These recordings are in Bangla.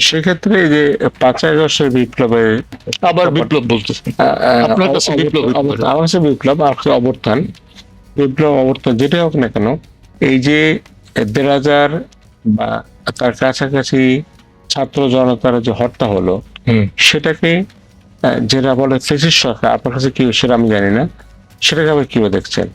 সেক্ষেত্রে এই যে পাঁচই আগস্টের বিপ্লবে আবার বিপ্লব বলতেছেন আপনার কাছে বিপ্লব। আমার কাছে বিপ্লব আর অবর্থান বিপ্লব অবর্থান যেটাই হোক না কেন এই যে দেড় হাজার বা তার কাছাকাছি ছাত্র জনতার যে হত্যা হলো হুম। সেটাকে যেটা বলে ফেসিস সরকার আপনার কাছে কি সেটা আমি জানি না সেটাকে আবার কীভাবে দেখছেন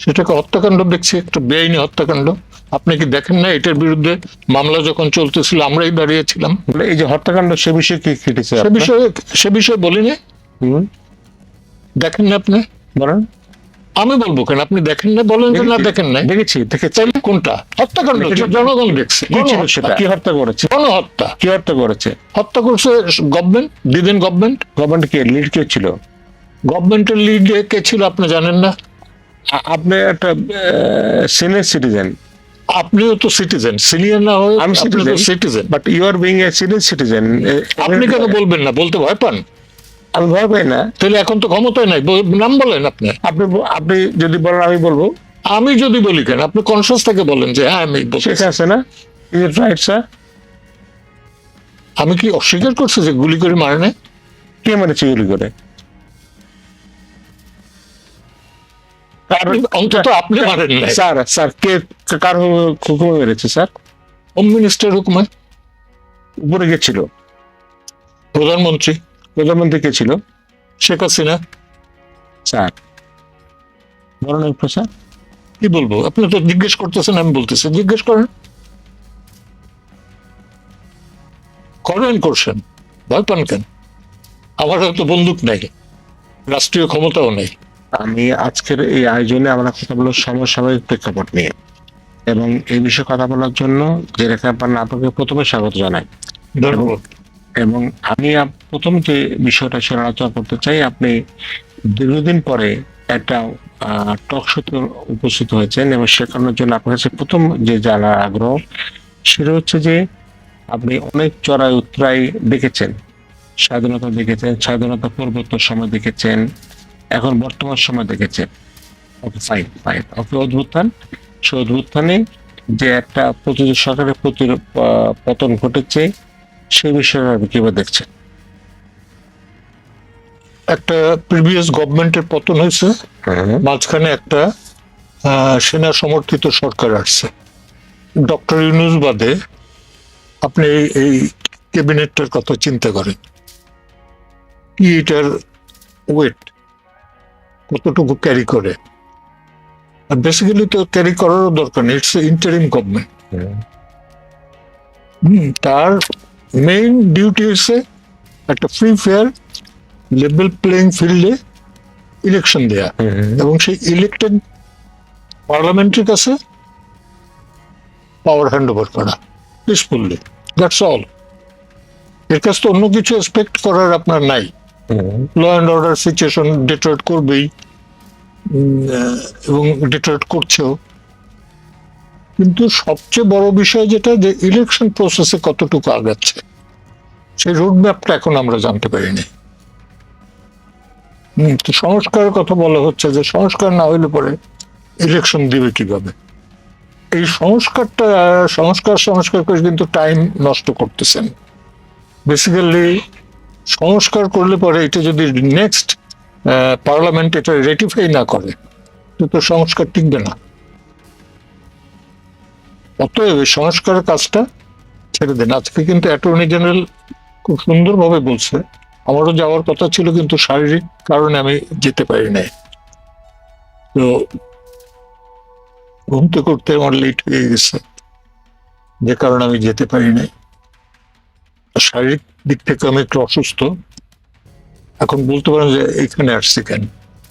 সেটাকে হত্যাকাণ্ড দেখছি একটু বেআইনি হত্যাকাণ্ড আপনি কি দেখেন না এটার বিরুদ্ধে মামলা যখন চলতেছিল আমরাই দাঁড়িয়েছিলাম? এই যে হত্যাকাণ্ড সে বিষয়ে কি কেটেছে সে বিষয়ে সে বিষয়ে বলিনি। দেখেন না আপনি? বলেন। আমি বলব কেন? আপনি দেখেন না বলেন যে না দেখেন না দেখেছি দেখেছি। কোনটা? হত্যাকাণ্ড জনগণ দেখছে। কি ছিল সেটা? কি হত্যা করেছে? গণহত্যা। কি হত্যা করেছে? হত্যা করছে গভর্নমেন্ট দিদিন গভর্নমেন্ট গভর্নমেন্ট কে? লিড কে ছিল? গভর্নমেন্টের লিডে কে ছিল আপনি জানেন না? আপনি একটা সিনিয়র সিটিজেন আপনিও তো সিটিজেন সিনিয়র না হয়ে আমি আপনি তো citizen but you are being a senior citizen আপনি কেন বলবেন না? বলতে ভয় পান? আমি ভয় পাই না। তাহলে এখন তো ক্ষমতায় নাই নাম বলেন আপনি। আপনি আপনি যদি বলেন আমি বলব। আমি যদি বলি কেন? আপনি কনসিয়াস থেকে বলেন যে হ্যাঁ আমি। শেখ আছে না ইজ ইট রাইট স্যার আমি কি অস্বীকার করছি যে গুলি করে মারে নাই কে মেরেছে গুলি করে? অন্তত আপনি মারেন স্যার স্যার কে কার হুকুমে মেরেছে স্যার? হোম মিনিস্টার হুকুমে উপরে গেছিল। প্রধানমন্ত্রী। প্রধানমন্ত্রী কে ছিল? শেখ হাসিনা। স্যার। একটু স্যার। কি বলব? আপনি তো জিজ্ঞেস করতেছেন আমি বলতেছি। জিজ্ঞেস করেন। করেন করছেন। ভয় পান কেন? আমার হয়তো বন্দুক নাই। রাষ্ট্রীয় ক্ষমতাও নেই। আমি আজকের এই আয়োজনে আমরা কথা বলব সমসাময়িক প্রেক্ষাপট নিয়ে। এবং এই বিষয়ে কথা বলার জন্য যে রেখা পান আপনাকে প্রথমে স্বাগত জানাই। এবং আমি প্রথম যে বিষয়টা সে আলোচনা করতে চাই আপনি দীর্ঘদিন পরে একটা টক শোতে উপস্থিত হয়েছেন এবং শেখানোর জন্য আপনার কাছে প্রথম যে জানার আগ্রহ সেটা হচ্ছে যে আপনি অনেক চড়াই উত্তরাই দেখেছেন। স্বাধীনতা দেখেছেন স্বাধীনতা পূর্বোত্তর সময় দেখেছেন। এখন বর্তমান সময় দেখেছেন ওকে ফাইন ফাইন ওকে সে যে একটা প্রতিটি সরকারের প্রতি পতন ঘটেছে সেই বিষয়ে আপনি কীভাবে দেখছেন? একটা প্রিভিয়াস গভর্নমেন্টের পতন হয়েছে। মাঝখানে একটা সেনা সমর্থিত সরকার আসছে। ডক্টর ইউনুস বাদে আপনি এই- এই ক্যাবিনেটটার কথা চিন্তা করেন। কি এটার ওয়েট কতটুকু ক্যারি করে? আর বেসিক্যালি তো ক্যারি করারও দরকার নেই ইটস ইন্টারিম গভর্নমেন্ট তার মেইন ডিউটি হচ্ছে একটা ফ্রি ফেয়ার লেভেল প্লেইং ফিল্ডে ইলেকশন দেয়া। এবং সেই ইলেকটেড পার্লামেন্টের কাছে পাওয়ার হ্যান্ড ওভার করা পিসফুললি দ্যাটস অল এর কাছে তো অন্য কিছু এক্সপেক্ট করার আপনার নাই। Law and order situation deteriorate করবেই। এবং ডিটারেট করছেও। কিন্তু সবচেয়ে বড় বিষয় যেটা যে ইলেকশন প্রসেসে কতটুকু আগাচ্ছে, সেই রোড ম্যাপটা এখন আমরা জানতে পারিনি। তো সংস্কারের কথা বলা হচ্ছে যে সংস্কার না হইলে পরে ইলেকশন দিবে কীভাবে? এই সংস্কারটা, সংস্কার সংস্কার করে কিন্তু টাইম নষ্ট করতেছেন। বেসিক্যালি সংস্কার করলে পরে এটা যদি নেক্সট পার্লামেন্ট এটা রেটিফাই না করে, তো সংস্কার টিকবে না। অতএব সংস্কারের কাজটা ছেড়ে দেন। আজকে কিন্তু অ্যাটর্নি জেনারেল খুব সুন্দরভাবে বলছে। আমারও যাওয়ার কথা ছিল, কিন্তু শারীরিক কারণে আমি যেতে পারি নাই। তো ঘুমতে করতে আমার লেট হয়ে গেছে। যে কারণে আমি যেতে পারি নাই। শারীরিক দিক থেকে আমি একটু অসুস্থ। এখন বলতে পারেন যে এখানে আসছি কেন?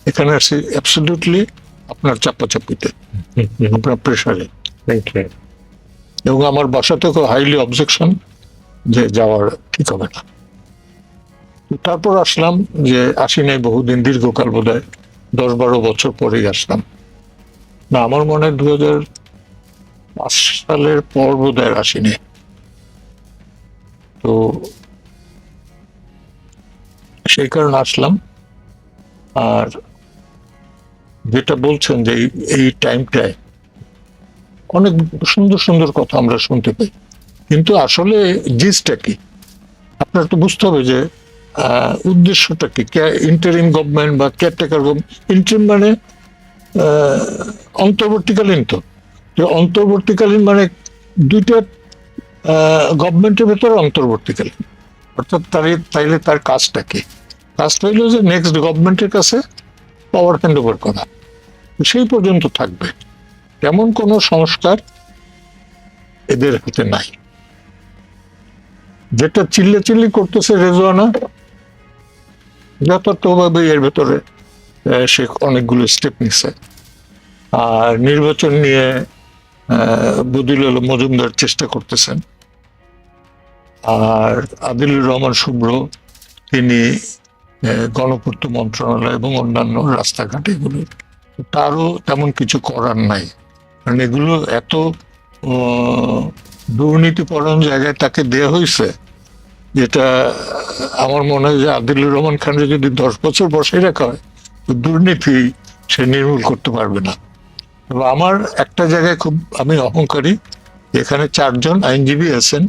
এখানে আসছি অ্যাবসলিউটলি আপনার চাপাচাপিতে। আপনার প্রেশারে এবং আমার বাসা থেকে হাইলি অবজেকশন যে যাওয়ার ঠিক হবে না। তারপর আসলাম যে আসি নাই বহুদিন দীর্ঘকাল বোধ হয় দশ বারো বছর পরেই আসলাম। না আমার মনে হয় দু হাজার পাঁচ সালের পর বোধ হয় আসিনি তো সেই কারণে আসলাম। আর যেটা বলছেন যে এই- টাইমটায় অনেক সুন্দর সুন্দর কথা আমরা শুনতে পাই। কিন্তু আসলে জিসটা কি? আপনার তো বুঝতে হবে যে উদ্দেশ্যটা কি? ইন্টারিম গভর্নমেন্ট বা কেয়ারটেকার গভর্নমেন্ট ইন্টারিম মানে অন্তর্বর্তীকালীন তো অন্তর্বর্তীকালীন মানে দুইটা গভর্নমেন্টের ভেতরে অন্তর্বর্তীকালীন। অর্থাৎ তাই তাইলে তার কাজটা কি? কাজটা হইল যে নেক্সট গভর্নমেন্টের কাছে পাওয়ার হ্যান্ড ওভার করা সেই পর্যন্ত থাকবে। তেমন কোনো সংস্কার এদের হাতে নাই। যেটা চিল্লে চিল্লি করতেছে রেজওয়ানা যথার্থভাবে এর ভেতরে সে অনেকগুলো স্টেপ নিছে। আর নির্বাচন নিয়ে আহ, বদিউল মজুমদার চেষ্টা করতেছেন। আর আদিলুর রহমান শুভ্র, তিনি গণপূর্ত মন্ত্রণালয় এবং অন্যান্য রাস্তাঘাট এগুলো। তারও তেমন কিছু করার নাই। কারণ এগুলো এত দুর্নীতিপরণ জায়গায় তাকে দেয়া হয়েছে, যেটা আমার মনে হয় যে আদিলুর রহমান খানকে যদি দশ বছর বসে রাখা হয়, তো দুর্নীতি সে নির্মূল করতে পারবে না। আমার একটা জায়গায় খুব আমি অহংকারী, এখানে চারজন আইনজীবী আছেন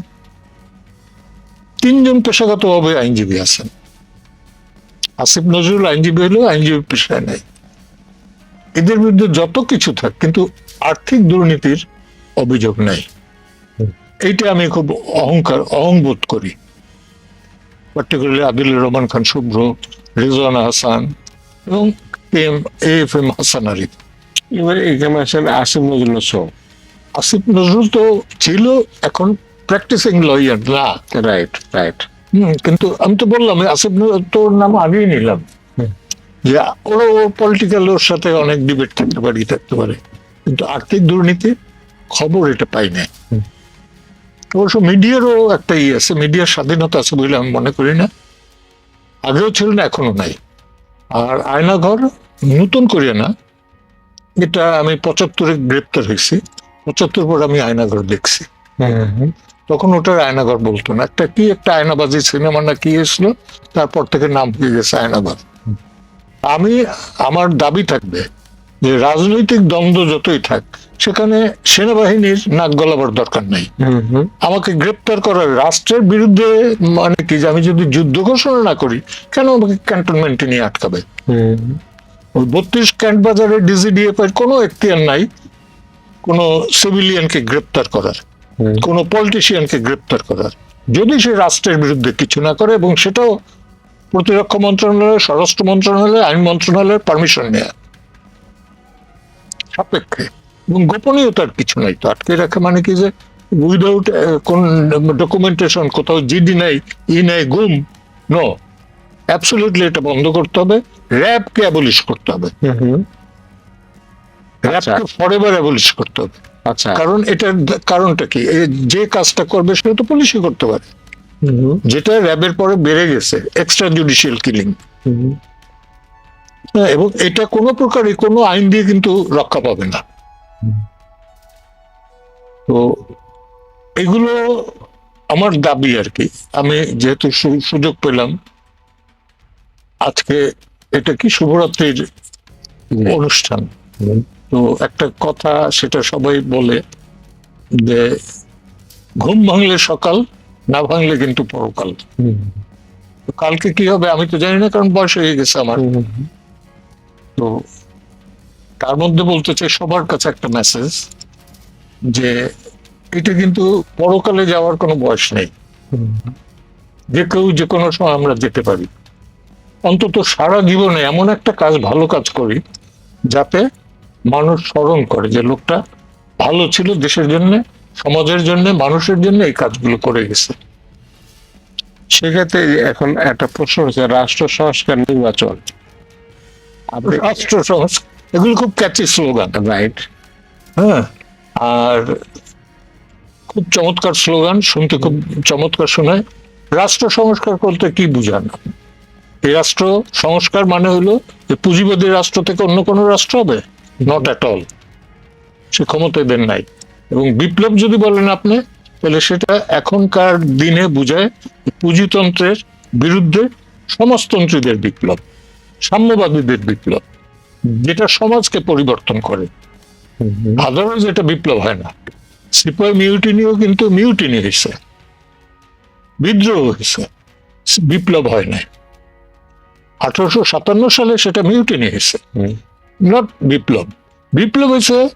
তিনজন পেশাগতভাবে আইনজীবী আছেন। আসিফ নজরুল আইনজীবী হলেও আইনজীবী পেশায় নেই। এদের বিরুদ্ধে যত কিছু থাক কিন্তু আর্থিক দুর্নীতির অভিযোগ নেই। এইটা আমি খুব অহংকার অহংবোধ করি। পার্টিকুলারলি আদিলুর রহমান খান শুভ্র রিজওয়ানা হাসান এবং M A F M Hasan Arif এবার এখানে আসেন আসিফ নজরুল আসিফ নজরুল তো ছিল এখন প্র্যাকটিসিং লয়ার না। রাইট রাইট হুম, কিন্তু আমি তো বললাম আসিফ তোর নাম আগেই নিলাম। যে ওরা পলিটিক্যাল ওর সাথে অনেক ডিবেট থাকতে পারে থাকতে পারে। কিন্তু আর্থিক দুর্নীতি খবর এটা পাই না অবশ্য মিডিয়ারও একটা ইয়ে আছে মিডিয়ার স্বাধীনতা আছে বলে আমি মনে করি না। আগেও ছিল না এখনও নাই। আর আয়নাঘর নতুন করে না এটা আমি পঁচাত্তরে গ্রেপ্তার হয়েছি পঁচাত্তর পর আমি আয়নাঘর দেখছি। তখন ওটার আয়নাঘর বলতো না। একটা কি একটা আয়নাবাজি সিনেমা না কি এসলো তারপর থেকে নাম হয়ে গেছে আয়নাঘর আমি আমার দাবি থাকবে যে রাজনৈতিক দ্বন্দ্ব যতই থাক সেখানে সেনাবাহিনীর নাক গলাবার দরকার নাই। আমাকে গ্রেপ্তার করার রাষ্ট্রের বিরুদ্ধে মানে কি যে আমি যদি যুদ্ধ ঘোষণা না করি কেন আমাকে ক্যান্টনমেন্টে নিয়ে আটকাবে? বত্রিশ ক্যান্ট বাজারে ডিজিডিএফ এর কোনো এখতিয়ার নাই কোনো সিভিলিয়ানকে গ্রেপ্তার করার। কোনো পলিটিশিয়ানকে গ্রেপ্তার করার। যদি সে রাষ্ট্রের বিরুদ্ধে কিছু না করে এবং সেটাও প্রতিরক্ষা মন্ত্রণালয় স্বরাষ্ট্র মন্ত্রণালয় আইন মন্ত্রণালয়ের পারমিশন নেয়া। সাপেক্ষে। এবং গোপনীয়তার কিছু নাই তো। আটকে রাখা মানে কি যে উইদাউট কোন ডকুমেন্টেশন কোথাও জিডি নাই ই নাই গুম। নো অ্যাবসলিউটলি এটা বন্ধ করতে হবে। র্যাবকে অ্যাবলিশ করতে হবে। র্যাবকে ফরেভার অ্যাবলিশ করতে হবে। আচ্ছা। কারণ এটার কারণটা কি? যে কাজটা করবে সেটা তো পুলিশই করতে পারে। যেটা র্যাবের পরে বেড়ে গেছে এক্সট্রা জুডিশিয়াল কিলিং এবং এটা কোনো প্রকারই কোনো আইন দিয়ে কিন্তু রক্ষা পাবে না। তো এগুলো আমার দাবি আর কি। আমি যেহেতু সুযোগ পেলাম আজকে এটা কি শুভরাত্রির অনুষ্ঠান? তো একটা কথা সেটা সবাই বলে যে ঘুম ভাঙলে সকাল না ভাঙলে কিন্তু পরকাল। কালকে কি হবে আমি তো জানি না কারণ বয়স হয়ে গেছে আমার। তো তার মধ্যে বলতে চাই সবার কাছে একটা মেসেজ যে এটা কিন্তু পরকালে যাওয়ার কোনো বয়স নেই। যে কেউ যে কোনো সময় আমরা যেতে পারি। অন্তত সারা জীবনে এমন একটা কাজ ভালো কাজ করি যাতে মানুষ স্মরণ করে যে লোকটা ভালো ছিল দেশের জন্য সমাজের জন্য মানুষের জন্য এই কাজগুলো করে গেছে। সেক্ষেত্রে এখন একটা প্রশ্ন হচ্ছে রাষ্ট্র সংস্কার নির্বাচন। রাষ্ট্র সংস্কার এগুলো খুব ক্যাচি স্লোগান রাইট হ্যাঁ। আর খুব চমৎকার স্লোগান শুনতে খুব চমৎকার শোনায়। রাষ্ট্র সংস্কার করতে কি বুঝান? এই রাষ্ট্র সংস্কার মানে হলো যে পুঁজিবাদী রাষ্ট্র থেকে অন্য কোনো রাষ্ট্র হবে? নট অ্যাট অল সে ক্ষমতা এদের নাই। এবং বিপ্লব যদি বলেন আপনি, তাহলে সেটা এখনকার দিনে বুঝায় পুঁজিতন্ত্রের বিরুদ্ধে সমাজতন্ত্রীদের বিপ্লব, সাম্যবাদীদের বিপ্লব, যেটা সমাজকে পরিবর্তন করে। আদারওয়াইজ এটা বিপ্লব হয় না। সিপাই মিউটিনিও কিন্তু মিউটিনি হয়েছে বিদ্রোহ হয়েছে বিপ্লব হয় নাই। আঠারোশো সাতান্ন সালে সেটা মিউটিনি হয়েছে নট বিপ্লব। বিপ্লব হয়েছে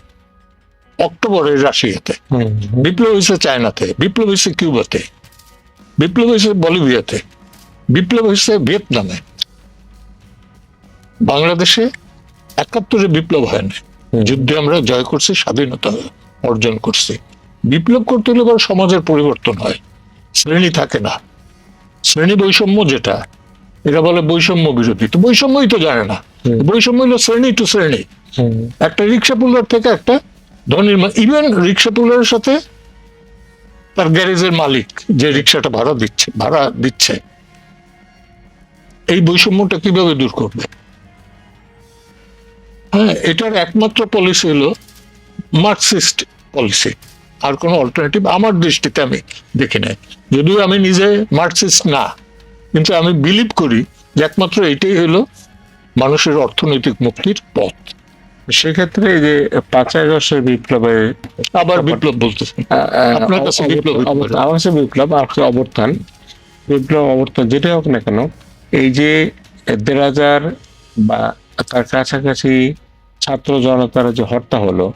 অক্টোবরে রাশিয়াতে। বিপ্লব হয়েছে চায়নাতে। বিপ্লব হয়েছে কিউবাতে। বিপ্লব হয়েছে বলিভিয়াতে। বিপ্লব হয়েছে ভিয়েতনামে। বাংলাদেশে একাত্তরে বিপ্লব হয় না। যুদ্ধে আমরা জয় করছি স্বাধীনতা অর্জন করছি। বিপ্লব করতে হলে সমাজের পরিবর্তন হয়। শ্রেণি থাকে না। শ্রেণি বৈষম্য যেটা এরা বলে বৈষম্য বিরোধী। তো বৈষম্যই তো জানে না। বৈষম্য হলো শ্রেণি টু শ্রেণি। একটা রিক্সা পুলার থেকে একটা ধনীর ইভেন রিক্সা পুলারের সাথে তার গ্যারেজের মালিক যে রিক্সাটা ভাড়া দিচ্ছে ভাড়া দিচ্ছে এই বৈষম্যটা কীভাবে দূর করবে? হ্যাঁ এটার একমাত্র পলিসি হলো মার্কসিস্ট পলিসি আর কোনো অল্টারনেটিভ আমার দৃষ্টিতে আমি দেখি নাই। যদিও আমি নিজে মার্কসিস্ট না কিন্তু আমি বিলিভ করি যে একমাত্র এটাই হলো মানুষের অর্থনৈতিক মুক্তির পথ। সেক্ষেত্রে এই যে পাঁচই আগস্টের বিপ্লবে আবার বিপ্লব আপনার কাছে বিপ্লব আমার কাছে বিপ্লব বিপ্লব অবস্থান যেটাই হোক না কেন এই যে দেড় হাজার বা তার কাছাকাছি ছাত্র জনতার যে হত্যা হলো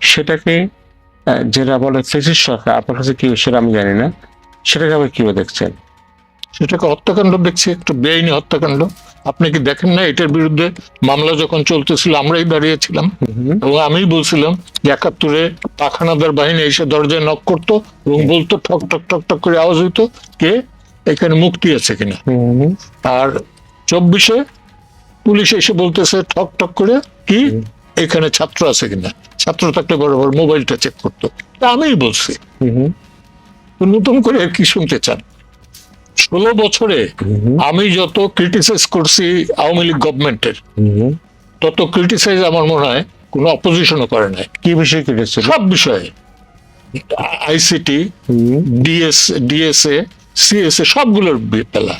সেটাকে যেটা বলে ফেসিস সরকার আপনার কাছে কি সেটা আমি জানি না সেটাকে আবার কীভাবে দেখছেন? সেটাকে হত্যাকাণ্ড দেখছি একটা বেআইনি হত্যাকাণ্ড। আপনি কি দেখেন না এটার বিরুদ্ধে মামলা যখন চলতেছিল আমরাই দাঁড়িয়েছিলাম। এবং আমি বলছিলাম যে একাত্তরে পাখানাদার বাহিনী এসে দরজায় নক করতো এবং বলতো ঠক ঠক ঠক ঠক করে আওয়াজ হইতো কে এখানে মুক্তি আছে কিনা। আর চব্বিশে পুলিশ এসে বলতেছে ঠক ঠক করে কি এখানে ছাত্র আছে কিনা। ছাত্র থাকলে বরাবর মোবাইলটা চেক করতো। তা আমিই বলছি। নতুন করে আর কি শুনতে চান? ষোলো বছরে আমি যত ক্রিটিসাইজ করছি আওয়ামী লীগ গভর্নমেন্টের তত ক্রিটিসাইজ আমার মনে হয় কোনো অপোজিশনও করে নাই। কি বিষয় কেটেছিল সব বিষয়ে। আইসিটি ডিএস ডিএসএ সিএসএ সবগুলোর বেলা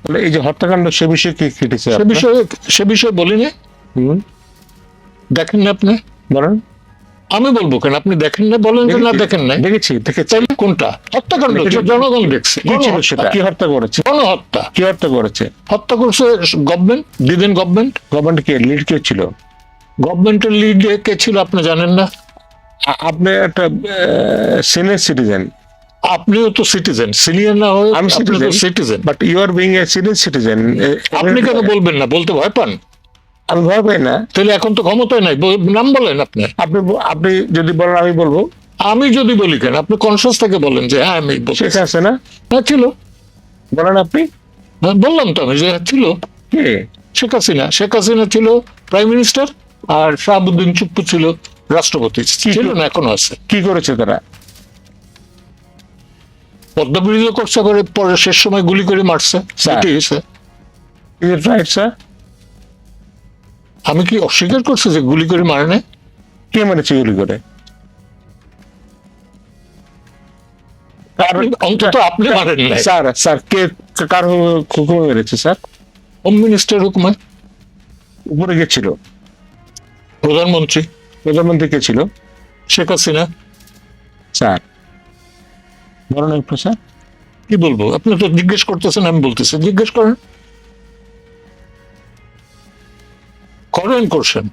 তাহলে এই যে হত্যাকাণ্ড সে বিষয়ে কি কেটেছে সে বিষয়ে সে বিষয়ে বলিনি। দেখেন না আপনি? বলেন। আমি বলব কেন? আপনি দেখেন না বলেন যে না দেখেন না দেখেছি দেখেছি। কোনটা? হত্যাকাণ্ড। জনগণ দেখছে। কি ছিল সেটা? কি হত্যা করেছে? গণহত্যা। কি হত্যা করেছে? হত্যা করছে গভর্নমেন্ট দিদিন গভর্নমেন্ট গভর্নমেন্ট কে লিড কে ছিল? গভর্নমেন্টের লিড কে ছিল আপনি জানেন না? আপনি একটা সিনিয়র সিটিজেন আপনিও তো সিটিজেন সিনিয়র না হয়ে আমি citizen but you are being a senior citizen আপনি কেন বলবেন না? বলতে ভয় পান? আমি ভয় পাই না। তাহলে এখন তো ক্ষমতায় নাই। নাম বলেন আপনি। আপনি আপনি যদি বলেন আমি বলব। আমি যদি বলি কেন? আপনি কনসিয়াস থেকে বলেন যে হ্যাঁ আমি। শেখ আছে না? হ্যাঁ ছিল। বলেন আপনি। হ্যাঁ, বললাম তো আমি যে ছিল। কে? শেখ হাসিনা। শেখ হাসিনা ছিল প্রাইম মিনিস্টার আর শাহাবুদ্দিন চুপ্পু ছিল রাষ্ট্রপতি। ছিল না এখনও আছে। কি করেছে তারা? পদ্মা ব্রিজও করছে পরে শেষ সময় গুলি করে মারছে। সেটাই হয়েছে আমি কি অস্বীকার করছি যে গুলি করে মারে নাই? কে মেরেছে গুলি করে? অন্তত আপনি মারেন স্যার স্যার কে কার হুকুমে মেরেছে স্যার? হোম মিনিস্টার হুকুমে উপরে গেছিল প্রধানমন্ত্রী। প্রধানমন্ত্রী কে ছিল? শেখ হাসিনা। স্যার বলেন স্যার? কি বলব? আপনি তো জিজ্ঞেস করতেছেন আমি বলতেছি। জিজ্ঞেস করেন। করেন করছেন।